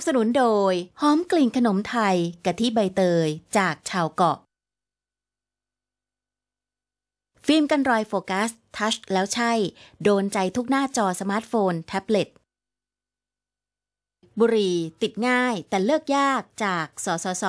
บสนุนโดย หอมกลิ่นขนมไทยกะทิใบเตยจากชาวเกาะ ฟิล์มกันรอยโฟกัส ทัชแล้วใช่ โดนใจทุกหน้าจอสมาร์ทโฟน แท็บเล็ต บุหรี่ติดง่ายแต่เลิกยากจากสสส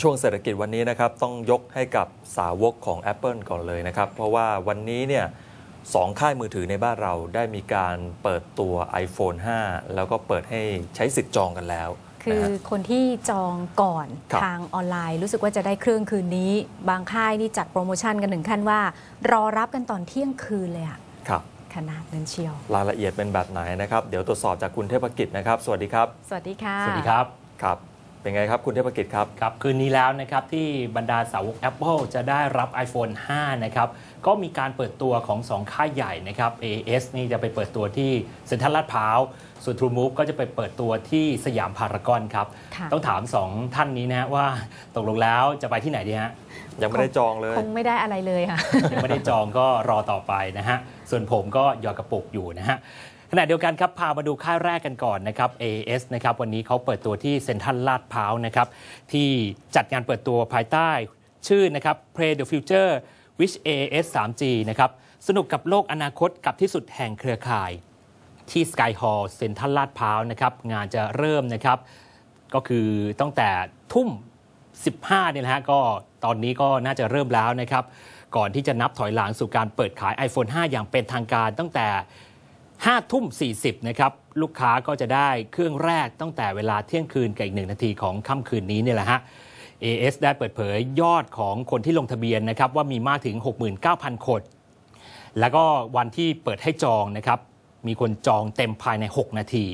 ช่วงเศรษฐกิจวันนี้นะครับต้องยกให้กับสาวกของ Apple ก่อนเลยนะครับ เพราะว่าวันนี้เนี่ย สองค่ายมือถือในบ้านเราได้มีการเปิดตัว iPhone 5 แล้วก็เปิดให้ใช้สิทธิ์จองกันแล้ว คือนะฮะคนที่จองก่อนครับทางออนไลน์ รู้สึกว่าจะได้เครื่องคืนนี้ บางค่ายนี่จัดโปรโมชั่นกันถึงขั้นว่า รอรับกันตอนเที่ยงคืนเลยอะครับขนาดนั้นเชียว รายละเอียดเป็นแบบไหนนะครับ เดี๋ยวตรวจสอบจากคุณเทพกิจนะครับ สวัสดีครับ สวัสดีค่ะ สวัสดีครับ ครับ เป็นไงครับคุณเทพกิจครับ ครับ คืนนี้แล้วนะครับที่บรรดาสาวก Apple จะได้รับ iPhone 5 นะครับ ก็มีการเปิดตัวของ 2 ค่ายใหญ่นะครับ AS นี่จะไปเปิดตัวที่เซ็นทรัลลาดพร้าวส่วน True Move ก็จะไปเปิดตัวที่สยามพารากอนครับค่ะต้องถาม 2 ท่านนี้นะว่าตกลงแล้วจะไปที่ไหนดีฮะยังไม่ได้จองเลย คงไม่ได้อะไรเลยค่ะยังไม่ได้จองก็รอต่อไปนะฮะส่วนผมก็หยอดกระปุกอยู่นะฮะ ขณะเดียวกันครับพามาดูค่ายแรกกันก่อนนะครับ AS นะครับวันนี้เขาเปิดตัวที่เซ็นทรัลลาดพร้าวนะครับที่จัดงานเปิดตัวภายใต้ชื่อนะครับ Play the Future with AS 3G นะครับสนุกกับโลกอนาคตกับที่สุดแห่งเครือข่าย ที่ Sky Hall เซ็นทรัลลาดพร้าวนะครับงานจะเริ่มนะครับก็คือตั้งแต่ทุ่ม 15เนี่ยนะฮะก็ตอนนี้ก็น่าจะเริ่มแล้วนะครับก่อนที่จะนับถอยหลังสู่การเปิดขาย iPhone 5 อย่างเป็นทางการตั้งแต่ 5ทุ่ม 40 นะครับ ลูกค้าก็จะได้เครื่องแรกตั้งแต่เวลาเที่ยงคืนกับอีกหนึ่งนาทีของค่ำคืนนี้เนี่ยแหละฮะ AS ได้เปิดเผยยอดของคนที่ลงทะเบียนนะครับว่ามีมากถึง 69,000 คน แล้วก็วันที่เปิดให้จองนะครับมีคนจองเต็มภายใน 6 นาที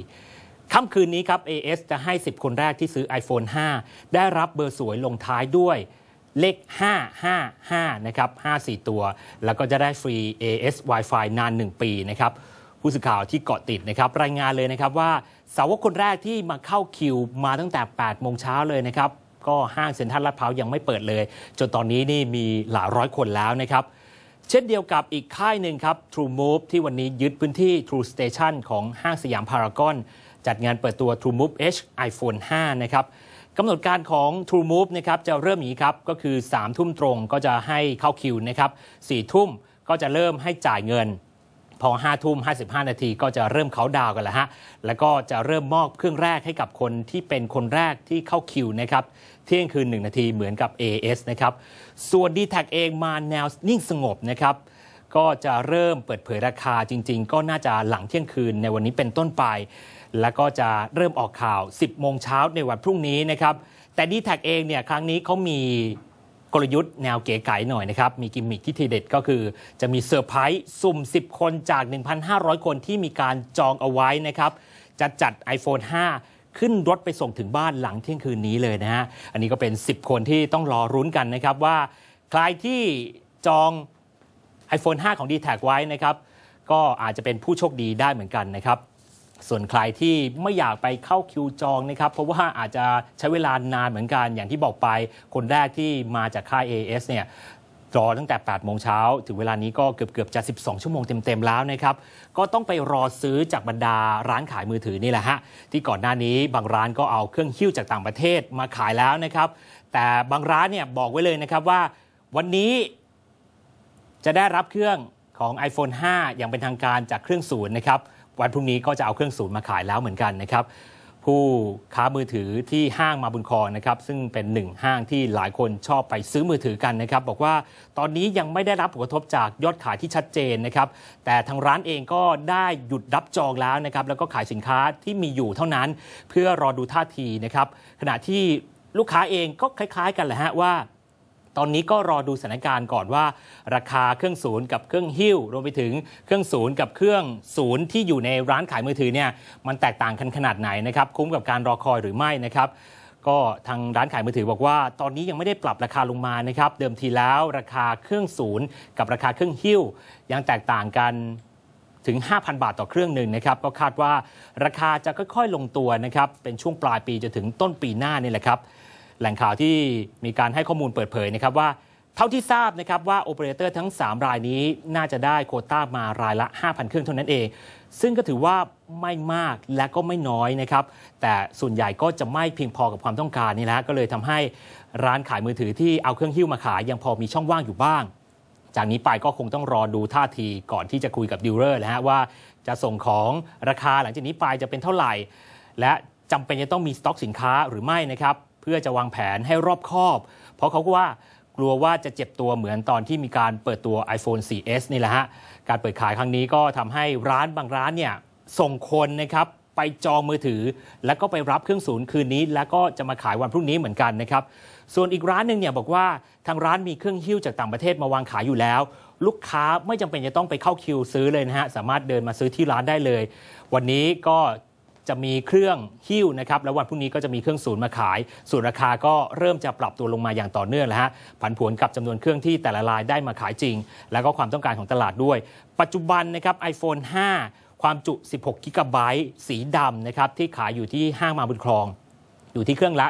ค่ำคืนนี้ครับ AS จะให้ 10 คนแรกที่ซื้อ iPhone 5 ได้รับเบอร์สวยลงท้ายด้วยเลข 555 นะครับ 54 ตัว แล้วก็จะได้ฟรี AS Wi-Fi นาน 1 ปีนะครับ ผู้สื่อข่าวที่เกาะติดนะครับรายงานเลยนะครับว่าสาวกคนแรกที่มาเข้าคิวมาตั้งแต่8โมงเช้าเลยนะครับก็ห้างเซ็นทรัลลาดพร้าวยังไม่เปิดเลย จนตอนนี้นี่มีหลายร้อยคนแล้วนะครับเช่นเดียวกับอีกค่ายหนึ่งครับ True Move ที่วันนี้ยึดพื้นที่ True Station ของห้างสยามพารากอนจัดงานเปิดตัว True Move H iPhone 5 นะครับกำหนดการของ True Move นะครับจะเริ่มอย่างนี้ครับ ก็คือ 3 ทุ่มตรงก็จะให้เข้าคิวนะครับ4ทุ่มก็จะเริ่มให้จ่ายเงิน พอ5ทุ่ม55 นาทีก็จะเริ่มเขาดาวกันแล้วฮะ แล้วก็จะเริ่มมอบเครื่องแรกให้กับคนที่เป็นคนแรกที่เข้าคิวนะครับเที่ยงคืน 1 นาทีเหมือนกับ AS นะครับ ส่วน d t แทเองมาแนวนิ่งสงบนะครับก็จะเริ่มเปิดเผยราคาจริง ๆ ก็น่าจะหลังเที่ยงคืนในวันนี้เป็นต้นไป แล้วก็จะเริ่มออกข่าว 10 โมงเช้าในวันพรุ่งนี้นะครับแต่ d t แทเองเนี่ยครั้งนี้เขามี กลยุทธ์แนวเก๋ไก๋หน่อยนะครับ มีกิมมิคที่ทีเด็ดก็คือ จะมีเซอร์ไพรส์สุ่ม 10 คนจาก 1,500 คนที่มีการจองเอาไว้นะครับ จะจัด iPhone 5 ขึ้นรถไปส่งถึงบ้านหลังเที่ยงคืนนี้เลยนะฮะ อันนี้ก็เป็น 10 คนที่ต้องรอรุ้นกันนะครับว่าใครที่จอง iPhone 5 ของ d t แทไว้นะครับ ก็อาจจะเป็นผู้โชคดีได้เหมือนกันนะครับ ส่วนใครที่ไม่อยากไปเข้าคิวจองนะครับ เพราะว่าอาจจะใช้เวลานานเหมือนกันอย่างที่บอกไป คนแรกที่มาจากค่าย AS เนี่ยรอตั้งแต่ 8 โมงเช้า ถึงเวลานี้ก็เกือบเกือบจะ 12 ชั่วโมงเต็ม ๆ แล้วนะครับ ก็ต้องไปรอซื้อจากบรรดาร้านขายมือถือนี่แหละฮะ ที่ก่อนหน้านี้บางร้านก็เอาเครื่องหิ้วจากต่างประเทศมาขายแล้วนะครับ แต่บางร้านเนี่ยบอกไว้เลยนะครับว่าวันนี้จะได้รับเครื่องของ iPhone 5 อย่างเป็นทางการจากเครื่องศูนย์นะครับ วันพรุ่งนี้ก็จะเอาเครื่องศูนย์มาขายแล้วเหมือนกันนะครับผู้ค้ามือถือที่ห้างมาบุญครอนะครับซึ่งเป็นหนึ่งห้างที่หลายคนชอบไปซื้อมือถือกันนะครับ บอกว่าตอนนี้ยังไม่ได้รับผลกระทบจากยอดขายที่ชัดเจนนะครับ แต่ทางร้านเองก็ได้หยุดรับจองแล้วนะครับ แล้วก็ขายสินค้าที่มีอยู่เท่านั้น เพื่อรอดูท่าทีนะครับ ขณะที่ลูกค้าเองก็คล้าย ๆ กันแหละฮะว่า ตอนนี้ก็รอดูสถานการณ์ก่อนว่า ราคาเครื่องศูนย์กับเครื่องหิ้ว รวมไปถึงเครื่องศูนย์กับเครื่องศูนย์ที่อยู่ในร้านขายมือถือเนี่ยมันแตกต่างกันขนาดไหนนะครับคุ้มกับการรอคอยหรือไม่นะครับก็ทางร้านขายมือถือบอกว่า ตอนนี้ยังไม่ได้ปรับราคาลงมานะครับ เดิมทีแล้วราคาเครื่องศูนย์กับราคาเครื่องหิ้ว ยังแตกต่างกันถึง 5,000 บาทต่อเครื่องหนึ่งนะครับ ก็คาดว่าราคาจะค่อยๆลงตัวนะครับ เป็นช่วงปลายปีจนถึงต้นปีหน้านี่แหละครับ แหล่งข่าวที่มีการให้ข้อมูลเปิดเผยนะครับว่าเท่าที่ทราบนะครับว่าโอเปอเรเตอร์ทั้ง 3 รายนี้น่าจะได้โคต้ามารายละ 5,000 เครื่องเท่านั้นเอง ซึ่งก็ถือว่าไม่มากและก็ไม่น้อยนะครับ แต่ส่วนใหญ่ก็จะไม่เพียงพอกับความต้องการนี่แหละก็เลยทำให้ร้านขายมือถือที่เอาเครื่องหิ้วมาขายยังพอมีช่องว่างอยู่บ้าง จากนี้ไปก็คงต้องรอดูท่าทีก่อนที่จะคุยกับดีลเลอร์นะฮะว่าจะส่งของราคาหลังจากนี้ไปจะเป็นเท่าไหร่ และจำเป็นจะต้องมีสต็อกสินค้าหรือไม่นะครับ เพื่อจะวางแผนให้รอบคอบ เพราะเขาก็ว่ากลัวว่าจะเจ็บตัวเหมือนตอนที่มีการเปิดตัว iPhone 4S นี่แหละฮะ การเปิดขายครั้งนี้ก็ทำให้ร้านบางร้านเนี่ยส่งคนนะครับไปจองมือถือ แล้วก็ไปรับเครื่องศูนย์คืนนี้ แล้วก็จะมาขายวันพรุ่งนี้เหมือนกันนะครับ ส่วนอีกร้านหนึ่งเนี่ยบอกว่าทางร้านมีเครื่องหิ้วจากต่างประเทศมาวางขายอยู่แล้ว ลูกค้าไม่จำเป็นจะต้องไปเข้าคิวซื้อเลยนะฮะสามารถเดินมาซื้อที่ร้านได้เลย วันนี้ก็ จะมีเครื่องหิ้วนะครับแล้ววันพรุ่งนี้ก็จะมีเครื่องศูนย์มาขาย ส่วนราคาก็เริ่มจะปรับตัวลงมาอย่างต่อเนื่องแล้วฮะผันผวนกับจำนวนเครื่องที่แต่ละรายได้มาขายจริง แล้วก็ความต้องการของตลาดด้วย ปัจจุบันนะครับ iPhone 5 ความจุ 16 กิกะไบต์สีดำนะครับที่ขายอยู่ที่ห้างมาบุญครองอยู่ที่เครื่องละ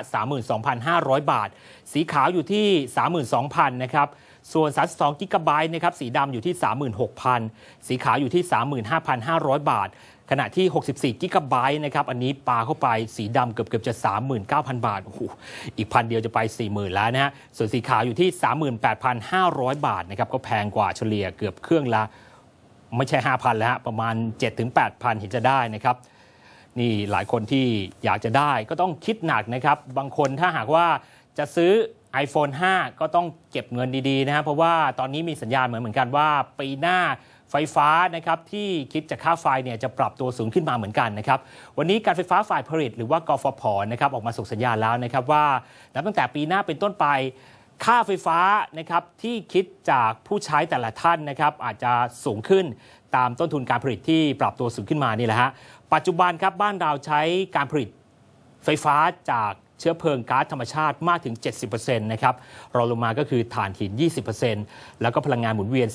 32,500 บาท สีขาวอยู่ที่ 32,000 นะครับ ส่วน 32 กิกะไบต์นะครับ สีดำอยู่ที่ 36,000 สีขาวอยู่ที่ 35,500 บาท ขณะที่ 64 กิกะไบต์นะครับ อันนี้ปลาเข้าไปสีดำเกือบเกือบจะ 39,000 บาท โอ้โห อีกพันเดียวจะไป 40,000 แล้วนะฮะ ส่วนสีขาวอยู่ที่ 38,500 บาทนะครับ ก็แพงกว่าเฉลี่ยเกือบเครื่องละ ไม่ใช่ 5,000 แล้วฮะ ประมาณ 7-8,000 เห็นจะได้นะครับ นี่หลายคนที่อยากจะได้ก็ต้องคิดหนักนะครับ บางคนถ้าหากว่าจะซื้อ iPhone 5 ก็ต้องเก็บเงินดีๆนะครับเพราะว่าตอนนี้มีสัญญาณเหมือนเหมือนกันว่าปีหน้า ไฟฟ้านะครับที่คิดจากค่าไฟเนี่ยจะปรับตัวสูงขึ้นมาเหมือนกันนะครับวันนี้การไฟฟ้าฝ่ายผลิต หรือว่ากฟผนะครับออกมาส่งสัญญาณแล้วนะครับว่านับตั้งแต่ปีหน้าเป็นต้นไปค่าไฟฟ้านะครับที่คิดจากผู้ใช้แต่ละท่านนะครับอาจจะสูงขึ้นตามต้นทุนการผลิตที่ปรับตัวสูงขึ้นมานี่แหละฮะปัจจุบันครับบ้านเราใช้การผลิตไฟฟ้าจาก ชื้อเพลิงก๊าซธรรมชาติมากถึง 70%นะครับรองลงมาก็คือถ่านหิน 20%แล้วก็พลังงานหมุนเวียน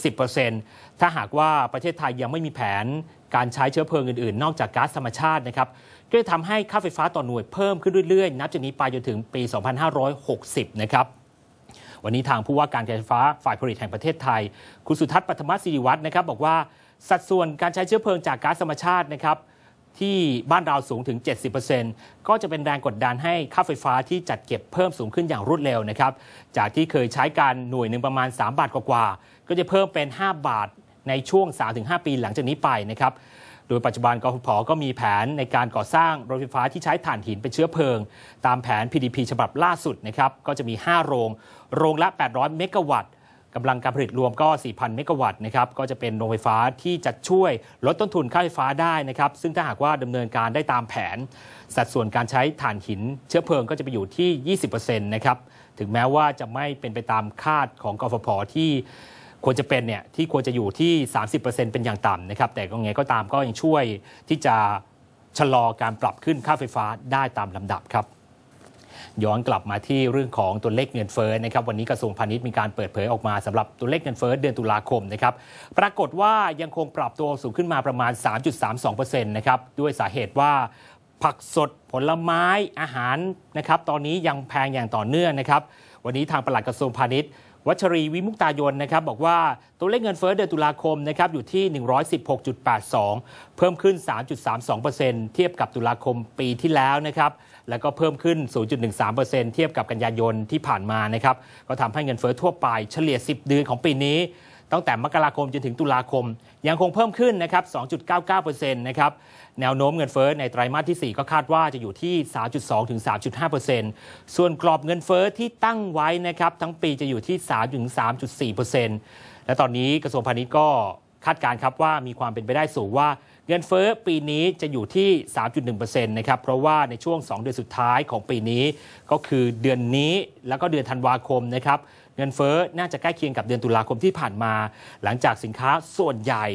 10%ถ้าหากว่าประเทศไทยยังไม่มีแผนการใช้เชื้อเพลิงอื่นๆ นอกจากก๊าซธรรมชาตินะครับก็จะทำให้ค่าไฟฟ้าต่อหน่วยเพิ่มขึ้นเรื่อยๆ นับจากนี้ไปจนถึงปี 2560 นะครับวันนี้ทางผู้ว่าการการไฟฟ้าฝ่ายผลิตแห่งประเทศไทย คุณสุทัศน์ปัทมศิริวัฒน์นะครับบอกว่าสัดส่วนการใช้เชื้อเพลิงจากก๊าซธรรมชาตินะครับ ที่บ้านเราสูงถึง 70%ก็จะเป็นแรงกดดันให้ค่าไฟฟ้าที่จัดเก็บเพิ่มสูงขึ้นอย่างรวดเร็วนะครับ จากที่เคยใช้การหน่วยหนึ่งประมาณ 3 บาทกว่าๆ ก็จะเพิ่มเป็น 5 บาทในช่วง 3-5 ปีหลังจากนี้ไปนะครับ โดยปัจจุบันกฟผก็มีแผนในการก่อสร้างโรงไฟฟ้าที่ใช้ถ่านหินเป็นเชื้อเพลิง ตามแผน PDP ฉบับล่าสุดนะครับ ก็จะมี 5 โรง โรงละ 800 เมกะวัตต์ กำลังการผลิตรวมก็ 4,000 เมกะวัตต์นะครับก็จะเป็นโรงไฟฟ้าที่จะช่วยลดต้นทุนค่าไฟฟ้าได้นะครับซึ่งถ้าหากว่าดำเนินการได้ตามแผน สัดส่วนการใช้ถ่านหิน เชื้อเพลิงก็จะไปอยู่ที่ 20%นะครับถึงแม้ว่าจะไม่เป็นไปตามคาดของกฟผที่ควรจะเป็นเนี่ยที่ควรจะอยู่ที่ 30%เป็นอย่างต่ำนะครับแต่ก็ไงก็ตามก็ยังช่วยที่จะชะลอการปรับขึ้นค่าไฟฟ้าได้ตามลำดับครับ ย้อนกลับมาที่เรื่องของตัวเลขเงินเฟ้อนะครับวันนี้กระทรวงพาณิชย์มีการเปิดเผยออกมาสำหรับตัวเลขเงินเฟ้อเดือนตุลาคมนะครับปรากฏว่ายังคงปรับตัวสูงขึ้นมาประมาณ 3.32%นะครับด้วยสาเหตุว่าผักสดผลไม้อาหารนะครับตอนนี้ยังแพงอย่างต่อเนื่องนะครับวันนี้ทางปลัดกระทรวงพาณิชย์วัชรีวิมุกตายนนะครับบอกว่าตัวเลขเงินเฟ้อเดือนตุลาคมนะครับอยู่ที่ 116.82 เพิ่มขึ้น 3.32%เทียบกับตุลาคมปีที่แล้วนะครับ แล้วก็เพิ่มขึ้น 0.13%เทียบกับกันยายนที่ผ่านมานะครับ ก็ทำให้เงินเฟ้อทั่วไปเฉลี่ย 10 เดือนของปีนี้ ตั้งแต่มกราคมจนถึงตุลาคม ยังคงเพิ่มขึ้นนะครับ 2.99%นะครับ แนวโน้มเงินเฟ้อในไตรมาสที่ 4 ก็คาดว่าจะอยู่ที่ 3.2 ถึง 3.5%ส่วนกรอบเงินเฟ้อที่ตั้งไว้นะครับทั้งปีจะอยู่ที่ 3 ถึง 3.4%และตอนนี้กระทรวงพาณิชย์ก็คาดการณ์ครับว่ามีความเป็นไปได้สูงว่า เงินเฟ้อปีนี้จะอยู่ที่ 3.1%นะครับเพราะว่าในช่วง 2 เดือนสุดท้ายของปีนี้ ก็คือเดือนนี้แล้วก็เดือนธันวาคมนะครับเงินเฟ้อน่าจะใกล้เคียงกับเดือนตุลาคมที่ผ่านมา หลังจากสินค้าส่วนใหญ่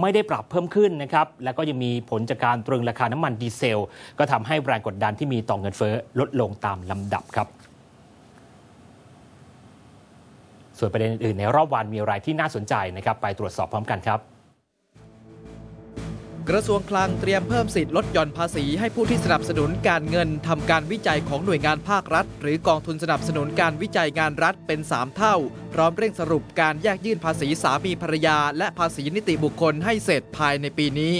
ไม่ได้ปรับเพิ่มขึ้นนะครับแล้วก็ยังมีผลจากการตรึงราคาน้ำมันดีเซล ก็ทำให้แรงกดดันที่มีต่อเงินเฟ้อลดลงตามลำดับครับส่วนประเด็นอื่นในรอบวันมีอะไรที่น่าสนใจนะครับ ไปตรวจสอบพร้อมกันครับ กระทรวงคลังเตรียมเพิ่มสิทธิ์ลดหย่อนภาษีให้ผู้ที่สนับสนุนการเงินทำการวิจัยของหน่วยงานภาครัฐ หรือกองทุนสนับสนุนการวิจัยงานรัฐเป็น 3 เท่า พร้อมเร่งสรุปการแยกยื่นภาษีสามีภรรยา และภาษีนิติบุคคลให้เสร็จภายในปีนี้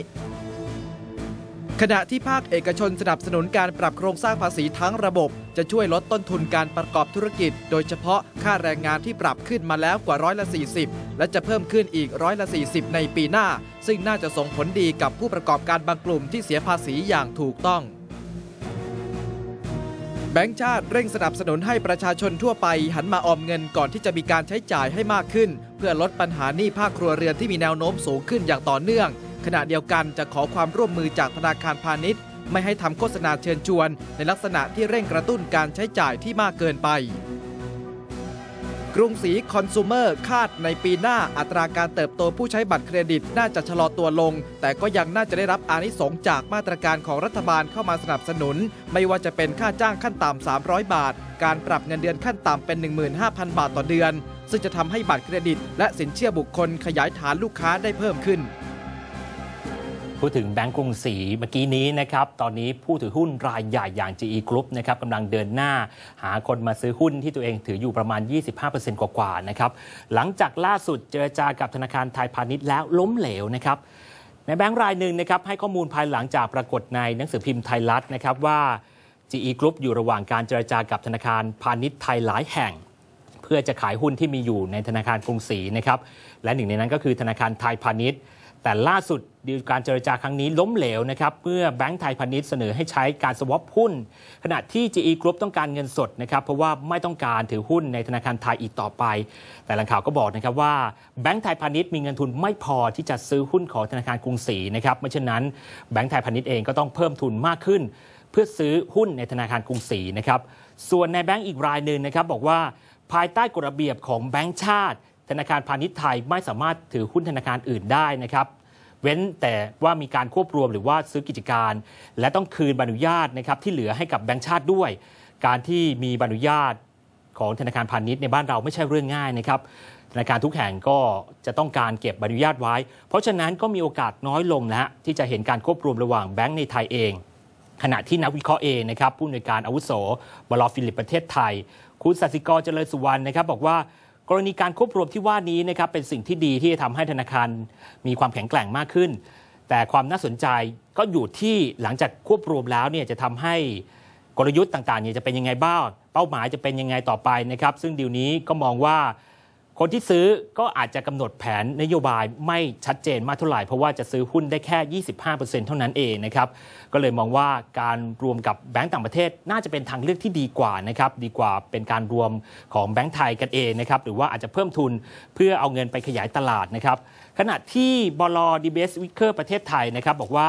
ขณะที่ภาคเอกชนสนับสนุนการปรับโครงสร้างภาษีทั้งระบบ จะช่วยลดต้นทุนการประกอบธุรกิจ โดยเฉพาะค่าแรงงานที่ปรับขึ้นมาแล้วกว่าร้อยละ 40 และจะเพิ่มขึ้นอีกร้อยละ 40 ในปีหน้า ซึ่งน่าจะส่งผลดีกับผู้ประกอบการบางกลุ่มที่เสียภาษีอย่างถูกต้องแบงก์ชาติเร่งสนับสนุนให้ประชาชนทั่วไป หันมาออมเงินก่อนที่จะมีการใช้จ่ายให้มากขึ้น เพื่อลดปัญหาหนี้ภาคครัวเรือนที่มีแนวโน้มสูงขึ้นอย่างต่อเนื่อง ขณะเดียวกันจะขอความร่วมมือจากธนาคารพาณิชย์ ไม่ให้ทำโฆษณาเชิญชวน ในลักษณะที่เร่งกระตุ้นการใช้จ่ายที่มากเกินไป กรุงศรีคอน sumer คาดในปีหน้าอัตราการเติบโตผู้ใช้บัตรเครดิตน่าจะชะลอตัวลง แต่ก็ยังน่าจะได้รับอานิสงจากมาตรการของรัฐบาลเข้ามาสนับสนุน ไม่ว่าจะเป็นค่าจ้างขั้นต่ำ300 บาท การปรับเงินเดือนขั้นต่ำเป็น 15,000 บาทต่อเดือน ซึ่งจะทำให้บัตรเครดิต และสินเชื่อบุคคลขยายฐานลูกค้าได้เพิ่มขึ้น พูดถึงแบงก์กรุงศรีเมื่อกี้นี้นะครับ ตอนนี้ผู้ถือหุ้นรายใหญ่อย่าง GE Group นะครับกำลังเดินหน้า หาคนมาซื้อหุ้นที่ตัวเองถืออยู่ประมาณ 25%กว่าๆนะครับ หลังจากล่าสุดเจรจากับธนาคารไทยพาณิชย์แล้วล้มเหลวนะครับ ในแบงก์รายหนึ่งนะครับให้ข้อมูลภายหลังจากปรากฏในหนังสือพิมพ์ไทยรัฐนะครับว่า GE Group อยู่ระหว่างการเจรจากับธนาคารพาณิชย์ไทยหลายแห่งเพื่อจะขายหุ้นที่มีอยู่ในธนาคารกรุงศรีนะครับ และหนึ่งในนั้นก็คือธนาคารไทยพาณิชย์ แต่ล่าสุดดีลการเจรจาครั้งนี้ล้มเหลวนะครับเมื่อแบงก์ไทยพาณิชย์เสนอให้ใช้การสวอปหุ้น ขณะที่ GE Group ต้องการเงินสดนะครับเพราะว่าไม่ต้องการถือหุ้นในธนาคารไทยอีกต่อไป แต่แหล่งข่าวก็บอกนะครับว่าแบงก์ไทยพาณิชย์มีเงินทุนไม่พอที่จะซื้อหุ้นของธนาคารกรุงศรีนะครับไม่เช่นนั้นแบงก์ไทยพาณิชย์เองก็ต้องเพิ่มทุนมากขึ้น เพื่อซื้อหุ้นในธนาคารกรุงศรีนะครับส่วนในแบงก์อีกรายหนึ่งนะครับบอกว่าภายใต้กฎระเบียบของแบงก์ชาติ ธนาคารพาณิชย์ไทยไม่สามารถถือหุ้นธนาคารอื่นได้นะครับเว้นแต่ว่ามีการควบรวมหรือว่าซื้อกิจการ และต้องคืนใบอนุญาตนะครับที่เหลือให้กับแบงก์ชาติด้วย การที่มีใบอนุญาตของธนาคารพาณิชย์ในบ้านเราไม่ใช่เรื่องง่ายนะครับธนาคารทุกแห่งก็จะต้องการเก็บใบอนุญาตไว้ เพราะฉะนั้นก็มีโอกาสน้อยลงนะฮะที่จะเห็นการควบรวมระหว่างแบงก์ในไทยเอง ขณะที่นักวิเคราะห์เองนะครับผู้อำนวยการอาวุโสบลฟิลิปประเทศไทย คุณสัสิกรเจริญสุวรรณนะครับบอกว่า กรณีการควบรวมที่ว่านี้นะครับเป็นสิ่งที่ดีที่จะทำให้ธนาคารมีความแข็งแกร่งมากขึ้น แต่ความน่าสนใจก็อยู่ที่หลังจากควบรวมแล้วเนี่ยจะทำให้กลยุทธ์ต่างๆเนี่ยจะเป็นยังไงบ้าง เป้าหมายจะเป็นยังไงต่อไปนะครับ ซึ่งดีลนี้ก็มองว่า คนที่ซื้อก็อาจจะกำหนดแผนนโยบายไม่ชัดเจนมากเท่าไหร่ เพราะว่าจะซื้อหุ้นได้แค่ 25%เท่านั้นเองนะครับ ก็เลยมองว่าการรวมกับแบงก์ต่างประเทศน่าจะเป็นทางเลือกที่ดีกว่านะครับ ดีกว่าเป็นการรวมของแบงก์ไทยกันเองนะครับ หรือว่าอาจจะเพิ่มทุนเพื่อเอาเงินไปขยายตลาดนะครับ ขณะที่บลดีเบสวิกเกอร์ประเทศไทยนะครับบอกว่า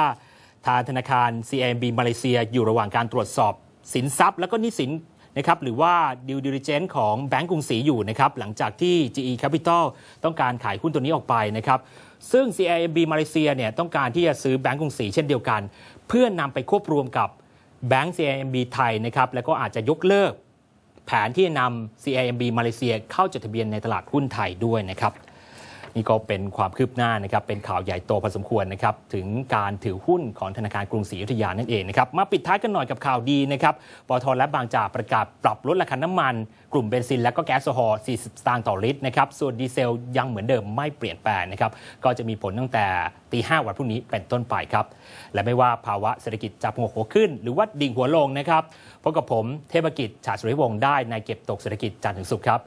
ทางธนาคาร CMB มาเลเซีย อยู่ระหว่างการตรวจสอบสินทรัพย์ แล้วก็นี้สิน นะครับหรือว่า due diligence ของแบงก์กรุงศรีอยู่นะครับหลังจากที่ GE Capital ต้องการขายหุ้นตัวนี้ออกไปนะครับซึ่ง CIMB มาเลเซียเนี่ยต้องการที่จะซื้อแบงก์กรุงศรีเช่นเดียวกัน เพื่อนำไปควบรวมกับแบงก์ CIMB ไทยนะครับแล้วก็อาจจะยกเลิก แผนที่จะนำ CIMB มาเลเซียเข้าจดทะเบียนในตลาดหุ้นไทยด้วยนะครับ นี่ก็เป็นความคืบหน้านะครับเป็นข่าวใหญ่โตพอสมควรนะครับถึงการถือหุ้นของธนาคารกรุงศรีอยุธยานั่นเองนะครับมาปิดท้ายกันหน่อยกับข่าวดีนะครับปตทและบางจากประกาศปรับลดราคาน้ำมัน กลุ่มเบนซิน และก็แก๊สโซฮอล์40 สตางค์ต่อลิตรนะครับส่วนดีเซลยังเหมือนเดิมไม่เปลี่ยนแปลงนะครับก็จะมีผลตั้งแต่ตีห้าวันพรุ่งนี้เป็นต้นไปครับและไม่ว่าภาวะเศรษฐกิจจะพงกหัวขึ้น หรือว่าดิ่งหัวลงนะครับพบกับผมเทพกิจฉาสุริวงศ์ได้ในเก็บตกเศรษฐกิจจันทร์ถึงศุกร์ครับ